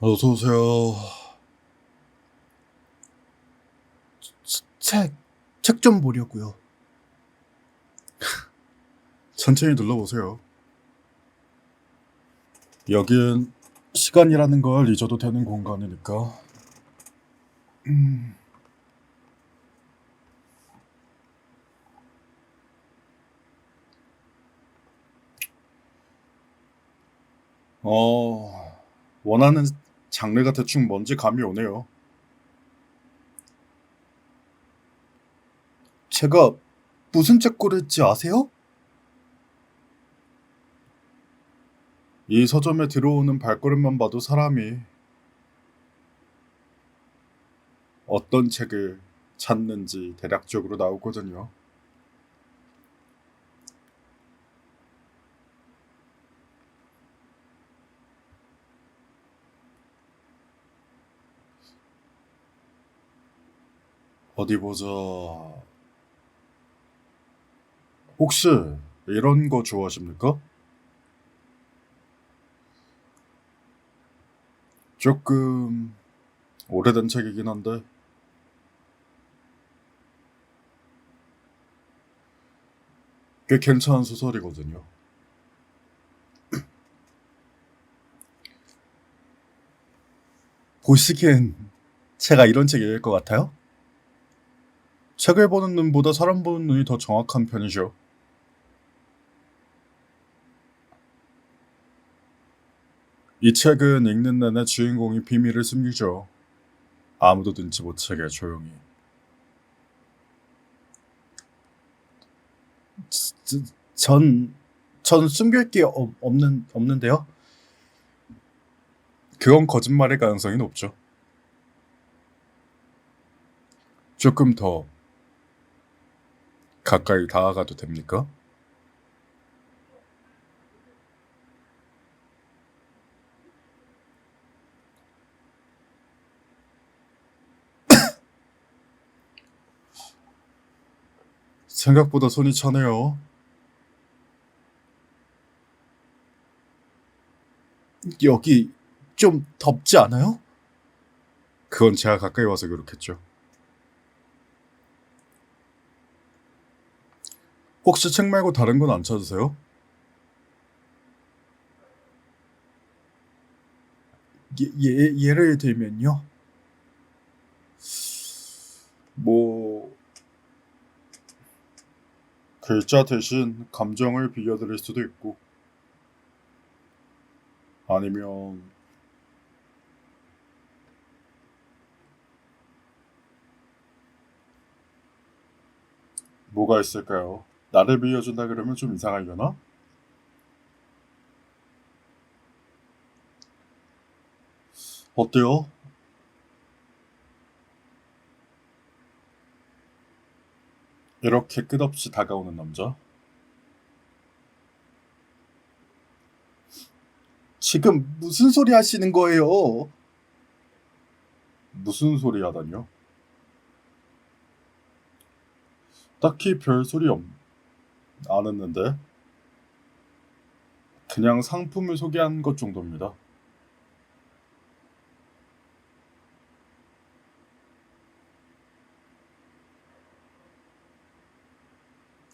어서 오세요. 책, 책 좀 보려고요. 천천히 눌러보세요. 여긴 시간이라는 걸 잊어도 되는 공간이니까. 음, 어, 원하는 장르가 대충 뭔지 감이 오네요. 제가 무슨 책 고를지 아세요? 이 서점에 들어오는 발걸음만 봐도 사람이 어떤 책을 찾는지 대략적으로 나오거든요. 어디 보자. 혹시 이런 거 좋아하십니까? 조금 오래된 책이긴 한데 꽤 괜찮은 소설이거든요. 보시기엔 제가 이런 책 읽을 것 같아요? 책을 보는 눈보다 사람 보는 눈이 더 정확한 편이죠. 이 책은 읽는 내내 주인공이 비밀을 숨기죠. 아무도 눈치 못 채게 조용히. 저- 전, 전 숨길 게 없- 없는, 없는데요? 그건 거짓말일 가능성이 높죠. 조금 더 가까이 다가가도 됩니까? 생각보다 손이 차네요. 여기 좀 덥지 않아요? 그건 제가 가까이 와서 그렇겠죠. 혹시 책 말고 다른 건 안 찾으세요? 예, 예, 예 를 들면요. 뭐 글자 대신 감정을 빌려드릴 수도 있고 아니면 뭐가 있을까요? 나를 빌려준다 그러면 좀 이상하려나? 어때요? 이렇게 끝없이 다가오는 남자? 지금 무슨 소리 하시는 거예요? 무슨 소리 하다니요? 딱히 별 소리 없, 안 했는데. 그냥 상품을 소개한 것 정도입니다.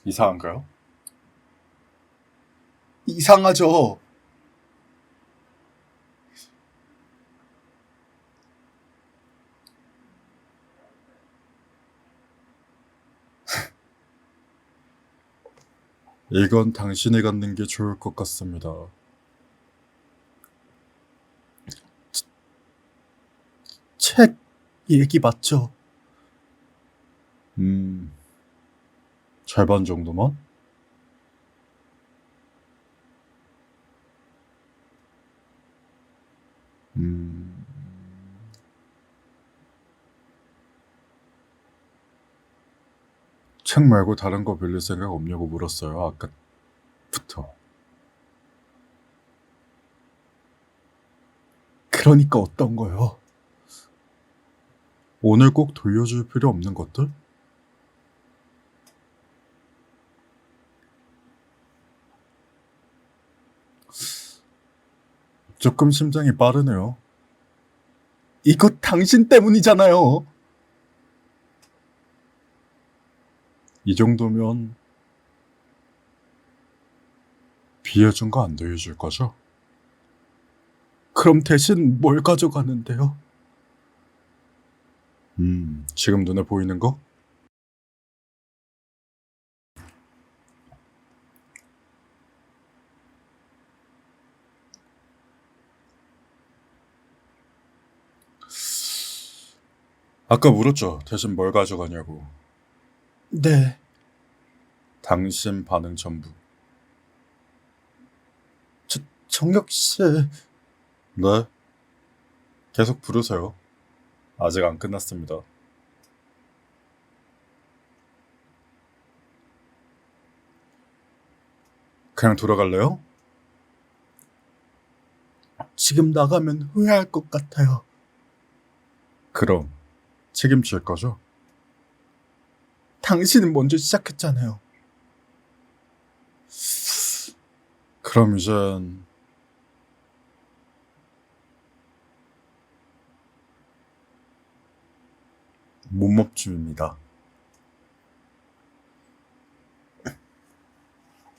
이상한가요? 이상하죠? 이건 당신이 갖는 게 좋을 것 같습니다. 책 얘기 맞죠? 음, 절반 정도만? 음, 책 말고 다른 거 빌릴 생각 없냐고 물었어요, 아까부터. 그러니까 어떤 거요? 오늘 꼭 돌려줄 필요 없는 것들? 조금 심장이 빠르네요. 이거 당신 때문이잖아요. 이 정도면 비해준 거 안 더해줄 거죠? 그럼 대신 뭘 가져가는데요? 음, 지금 눈에 보이는 거? 아까 물었죠. 대신 뭘 가져가냐고. 네, 당신 반응 전부. 정혁 씨. 네. 계속 부르세요. 아직 안 끝났습니다. 그냥 돌아갈래요? 지금 나가면 후회할 것 같아요. 그럼 책임질 거죠? 당신은 먼저 시작했잖아요. 그럼 이젠 못멈춤입니다.